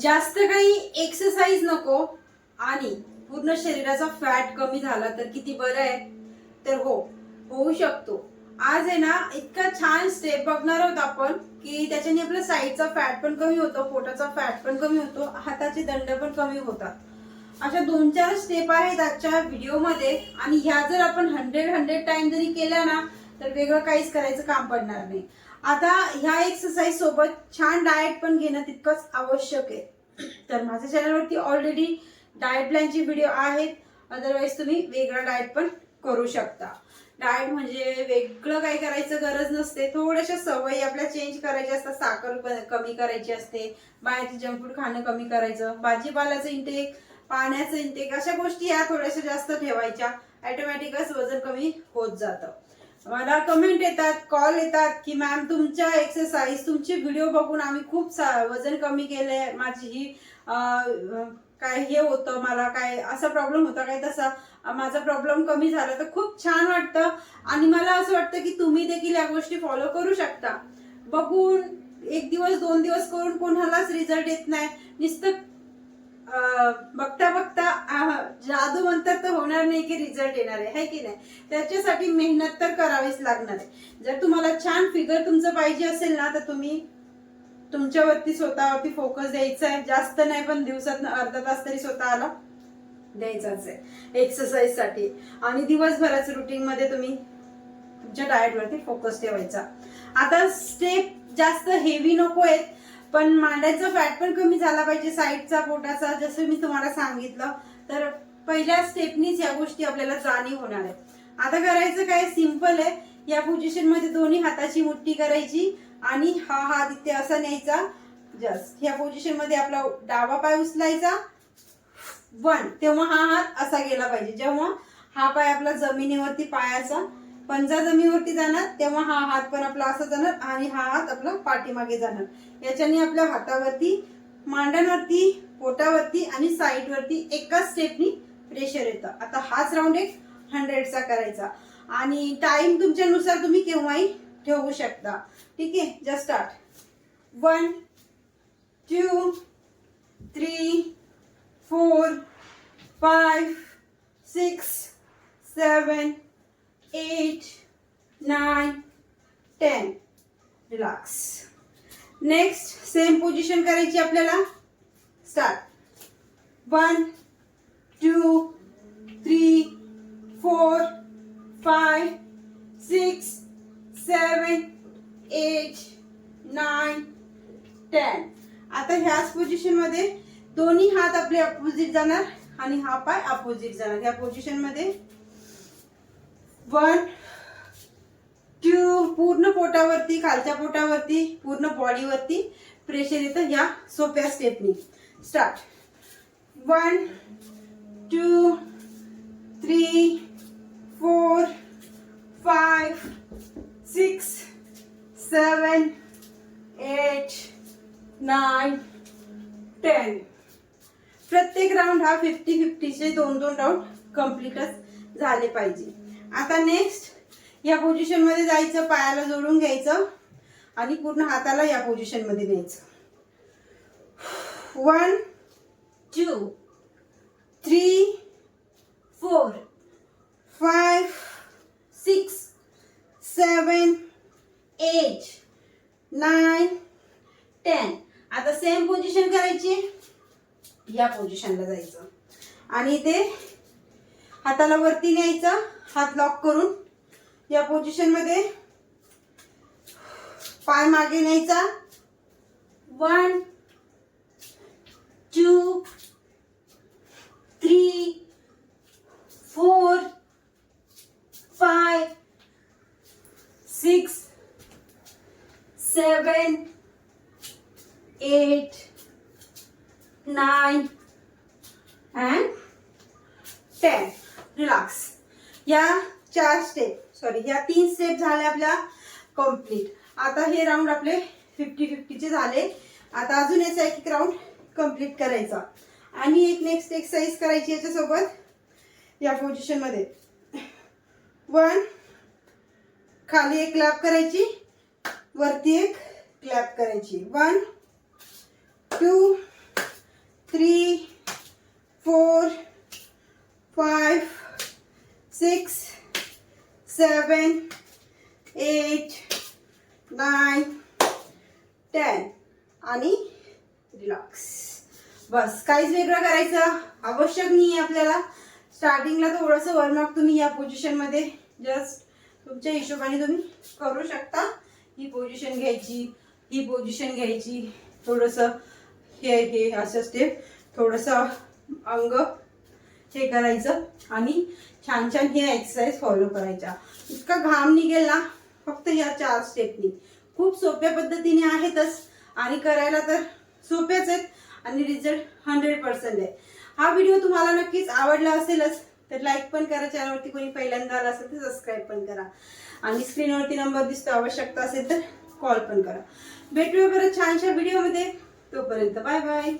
जास्त काही एक्सरसाइज नको. आणि पूर्ण शरीराचा फॅट कमी झाला तर किती बरं आहे? तर हो होऊ शकतो. आज आहे ना इतका छान स्टेप बघणार आहोत आपण की त्याच्याने आपला साईडचा फॅट पण कमी होतो पोटाचा फॅट पण कमी होतो हाताचे दंड पण कमी होतात. अशा दोन चार स्टेप आहेत आजच्या व्हिडिओमध्ये आणि ह्या जर आपण हंड्रेड हंड्रेड टाइम जरी केल्या ना तर वेगळं काहीच करायचं काम पडणार नाही. आता ह्या एक्सरसाइज सोबत छान डाएट पण घेणं तितकंच आवश्यक आहे. तर माझ्या चॅनलवरती ऑलरेडी डाएट प्लॅनचे व्हिडिओ आहेत. अदरवाईज तुम्ही वेगळा डाएट पण करू शकता. डाएट म्हणजे वेगळं काही करायचं गरज नसते. थोड्याशा सवयी आपल्या चेंज करायच्या असतात. साखर कमी करायची असते. बाहेरचं जंक फूड खाणं कमी करायचं. भाजीपाल्याचं इंटेक पाण्याचं इंटेक अशा गोष्टी या थोड्याशा जास्त ठेवायच्या. ऑटोमॅटिकच वजन कमी होत जातं. मला कमेंट येतात कॉल येतात की मॅम तुमच्या एक्सरसाइज तुमचे व्हिडिओ बघून आम्ही खूप सा- वजन कमी केले माझी ही काय हे होतं मला काय असा प्रॉब्लेम होता काय तसा. माझा प्रॉब्लेम कमी झाला. तर खूप छान वाटतं. आणि मला असं वाटतं की तुम्ही देखील या गोष्टी फॉलो करू शकता. बघून एक दिवस दोन दिवस करून कोणालाच रिझल्ट येत नाही. नुसतं बघता बघता आह, जादू म्हणतात तर होणार नाही की रिझल्ट येणार आहे है की नाही? त्याच्यासाठी मेहनत तर करावीच लागणार आहे. जर तुम्हाला छान फिगर तुमचं पाहिजे असेल ना तर तुम्ही तुमच्यावरती स्वतःवरती फोकस द्यायचा आहे. जास्त नाही पण दिवसात अर्धा तास तरी स्वतःला द्यायचाच आहे एक्सरसाइजसाठी. आणि दिवसभराच्या रुटीन मध्ये तुम्ही तुमच्या डाएट वरती फोकस ठेवायचा. आता स्टेप जास्त हेवी नको आहेत पण मांड्याचा फॅट पण कमी झाला पाहिजे साईडचा पोटाचा. जसं मी तुम्हाला सांगितलं तर पहिल्या स्टेपनीच या गोष्टी आपल्याला जाणीव होणार आहे आता करायचं काय? सिंपल आहे. या पोझिशनमध्ये दोन्ही हाताची मुठ्ठी करायची आणि हा हात इथे असा न्यायचा. जस्ट या पोझिशनमध्ये आपला डावा पाय उचलायचा. वन तेव्हा हा हात असा गेला पाहिजे. जेव्हा हा पाय आपला जमिनीवरती पायाचा पंजा जमिनीवरती जाणार तेव्हा हा हात पण आपला असा जाणार आणि हा हात आपला पाठीमागे जाणार. याच्याने आपल्या हातावरती मांड्यांवरती पोटावरती आणि साईडवरती एकाच स्टेपनी प्रेशर येतं. आता हाच राऊंड एक हंड्रेडचा करायचा. आणि टाइम तुमच्यानुसार तुम्ही केव्हाही ठेवू शकता. ठीक आहे? Just start one two three four five six seven eight nine ten relax next same position करायची आपल्याला. स्टार्ट वन टू पोझिशनमध्ये दोन्ही हात आपले अपोजिट जाणार आणि हा पाय अपोजिट जाणार. ह्या पोझिशनमध्ये वन टू पूर्ण पोटावरती खालच्या पोटावरती पूर्ण बॉडीवरती प्रेशर येतं ह्या सोप्या stepney start one two three four five six seven eight nine ten. प्रत्येक राऊंड हा फिफ्टी फिफ्टीचे दोन दोन राऊंड कम्प्लीटच झाले पाहिजे. आता नेक्स्ट या पोझिशनमध्ये जायचं पायाला जोडून घ्यायचं आणि पूर्ण हाताला या पोझिशनमध्ये न्यायचं. One two three four five six seven eight nine ten आता सेम पोझिशन करायची. या पोझिशनला जायचं. आणि ते हाताला वरती न्यायचं हात लॉक करून या पोझिशनमध्ये पाय मागे न्यायचा. One two three four five six seven eight nine, and ten Relax. या चार स्टेप सॉरी या तीन स्टेप झाल्या आपल्या कंप्लीट आता हे राऊंड आपले फिफ्टी फिफ्टीचे झाले. आता अजून याचा एक एक राऊंड कंप्लीट करायचा. आणि एक नेक्स्ट एक्सरसाइज करायची याच्यासोबत. या पोझिशनमध्ये वन खाली एक क्लॅप करायची. वरती एक क्लॅप करायची. One two three, four, five, six, seven, eight, nine, ten. आणि रिलॅक्स बस काहीच वेगळं करायचं. आवश्यक नाही आहे आपल्याला स्टार्टिंगला थोडंसं वर्मअप तुम्ही या पोझिशनमध्ये जस्ट तुमच्या हिशोबाने तुम्ही करू शकता. ही पोझिशन घ्यायची ही पोझिशन घ्यायची. थोडंसं हे हे असं स्टेप थोडंसं अंग हे करायचं आणि छान छान हे एक्सरसाइज फॉलो करायच्या. इतका घाम निघेल ना फक्त या चार स्टेपनी खूप सोप्या पद्धतीने आहेतच आणि करायला तर सोप्याच आहेत आणि रिझल्ट हंड्रेड पर्सेंट आहे. हा व्हिडिओ तुम्हाला नक्कीच आवडला असेलच तर लाईक पण करा चॅनलवरती कोणी पहिल्यांदा आला असेल तर सबस्क्राईब पण करा. आणि स्क्रीनवरती नंबर दिसतो आवश्यकता असेल तर कॉल पण करा. भेटूया परत छानशा व्हिडिओमध्ये तोपर्यंत बाय बाय.